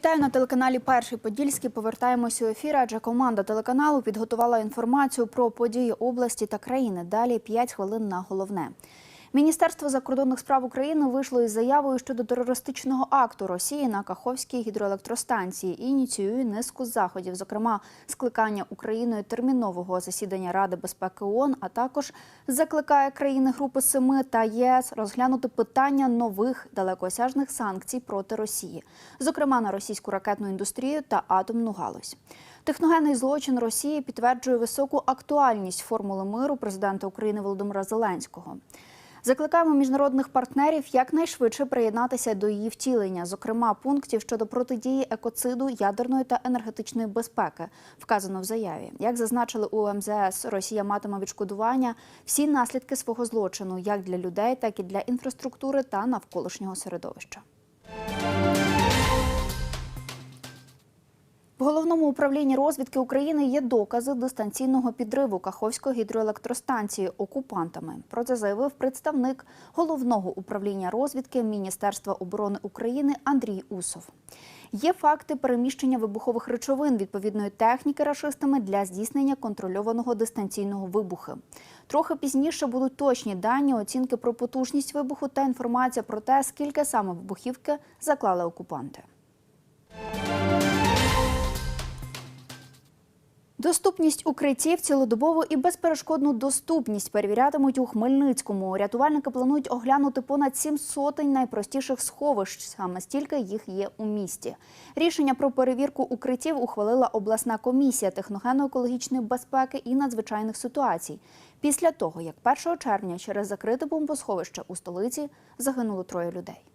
Вітаю на телеканалі Перший Подільський. Повертаємося у ефір, адже команда телеканалу підготувала інформацію про події області та країни. Далі 5 хвилин на головне. Міністерство закордонних справ України вийшло із заявою щодо терористичного акту Росії на Каховській гідроелектростанції і ініціює низку заходів, зокрема скликання Україною термінового засідання Ради безпеки ООН, а також закликає країни Групи Семи та ЄС розглянути питання нових далекосяжних санкцій проти Росії, зокрема на російську ракетну індустрію та атомну галузь. Техногенний злочин Росії підтверджує високу актуальність формули миру президента України Володимира Зеленського. Закликаємо міжнародних партнерів якнайшвидше приєднатися до її втілення, зокрема пунктів щодо протидії екоциду, ядерної та енергетичної безпеки, вказано в заяві. Як зазначили у МЗС, Росія матиме відшкодування всі наслідки свого злочину, як для людей, так і для інфраструктури та навколишнього середовища. В головному управлінні розвідки України є докази дистанційного підриву Каховської гідроелектростанції окупантами. Про це заявив представник головного управління розвідки Міністерства оборони України Андрій Усов. Є факти переміщення вибухових речовин відповідної техніки рашистами для здійснення контрольованого дистанційного вибуху. Трохи пізніше будуть точні дані, оцінки про потужність вибуху та інформація про те, скільки саме вибухівки заклали окупанти. Доступність укриттів, цілодобову і безперешкодну доступність перевірятимуть у Хмельницькому. Рятувальники планують оглянути понад сім сотень найпростіших сховищ. Саме стільки їх є у місті. Рішення про перевірку укриттів ухвалила обласна комісія техногенно-екологічної безпеки і надзвичайних ситуацій. Після того, як 1 червня через закрите бомбосховище у столиці загинуло троє людей.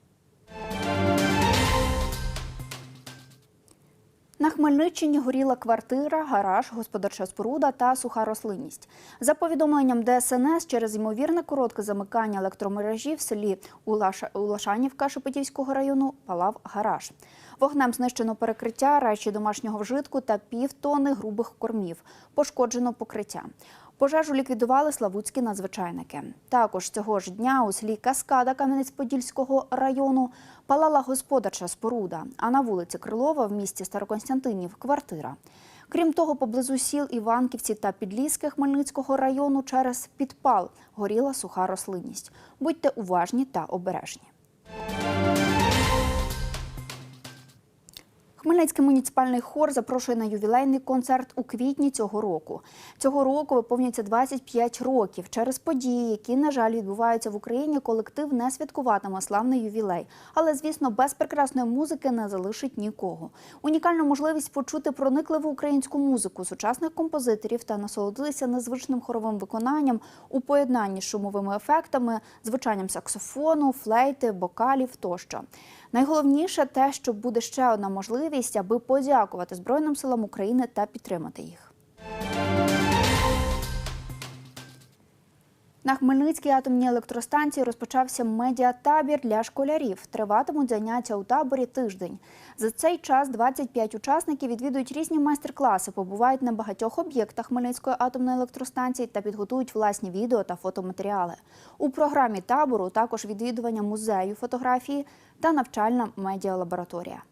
На Хмельниччині горіла квартира, гараж, господарча споруда та суха рослинність. За повідомленням ДСНС, через ймовірне коротке замикання електромережі в селі Улаша- Улашанівка Шепетівського району палав гараж. Вогнем знищено перекриття, речі домашнього вжитку та півтони грубих кормів. Пошкоджено покриття. Пожежу ліквідували славутські надзвичайники. Також цього ж дня у селі Каскада Кам'янець-Подільського району палала господарча споруда, а на вулиці Крилова в місті Староконстантинів квартира. Крім того, поблизу сіл Іванківці та Підліски Хмельницького району через підпал горіла суха рослинність. Будьте уважні та обережні. Хмельницький муніципальний хор запрошує на ювілейний концерт у квітні цього року. Цього року виповнюється 25 років. Через події, які, на жаль, відбуваються в Україні, колектив не святкуватиме славний ювілей. Але, звісно, без прекрасної музики не залишить нікого. Унікальна можливість почути проникливу українську музику сучасних композиторів та насолодитися незвичним хоровим виконанням у поєднанні з шумовими ефектами, звучанням саксофону, флейти, бокалів тощо. Найголовніше те, що буде ще одна можливість, аби подякувати Збройним силам України та підтримати їх. На Хмельницькій атомній електростанції розпочався медіатабір для школярів. Триватимуть заняття у таборі тиждень. За цей час 25 учасників відвідують різні майстер-класи, побувають на багатьох об'єктах Хмельницької атомної електростанції та підготують власні відео та фотоматеріали. У програмі табору також відвідування музею фотографії та навчальна медіалабораторія.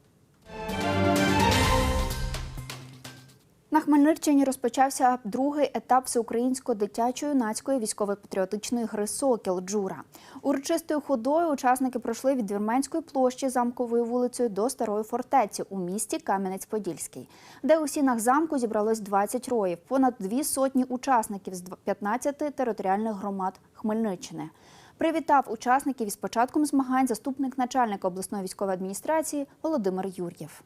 На Хмельниччині розпочався другий етап всеукраїнської дитячо-юнацької військово-патріотичної гри Сокіл Джура. Урочистою ходою учасники пройшли від Вірменської площі замковою вулицею до старої фортеці у місті Кам'янець-Подільський, де у стінах замку зібралось 20 роїв, понад дві сотні учасників з 15 територіальних громад Хмельниччини. Привітав учасників із початком змагань заступник начальника обласної військової адміністрації Володимир Юр'єв.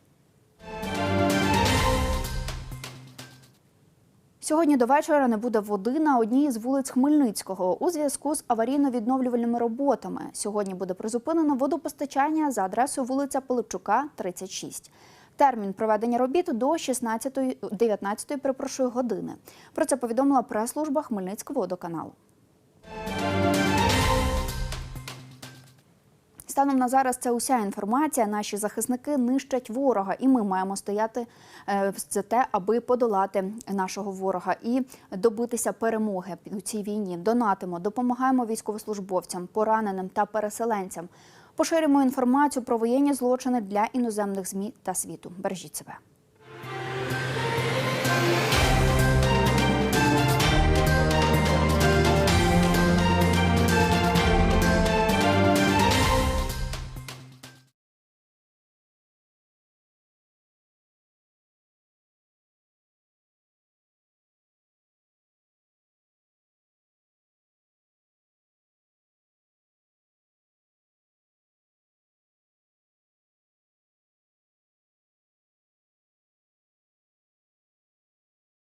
Сьогодні до вечора не буде води на одній з вулиць Хмельницького у зв'язку з аварійно-відновлювальними роботами. Сьогодні буде призупинено водопостачання за адресою вулиця Пилипчука, 36. Термін проведення робіт до 16-19 перепрошую, години. Про це повідомила прес-служба Хмельницького водоканалу. станом на зараз це уся інформація. Наші захисники нищать ворога, і ми маємо стояти е, за те, аби подолати нашого ворога і добитися перемоги у цій війні. Донатимо, допомагаємо військовослужбовцям, пораненим та переселенцям. Поширюємо інформацію про воєнні злочини для іноземних змі та світу. Бережіть себе.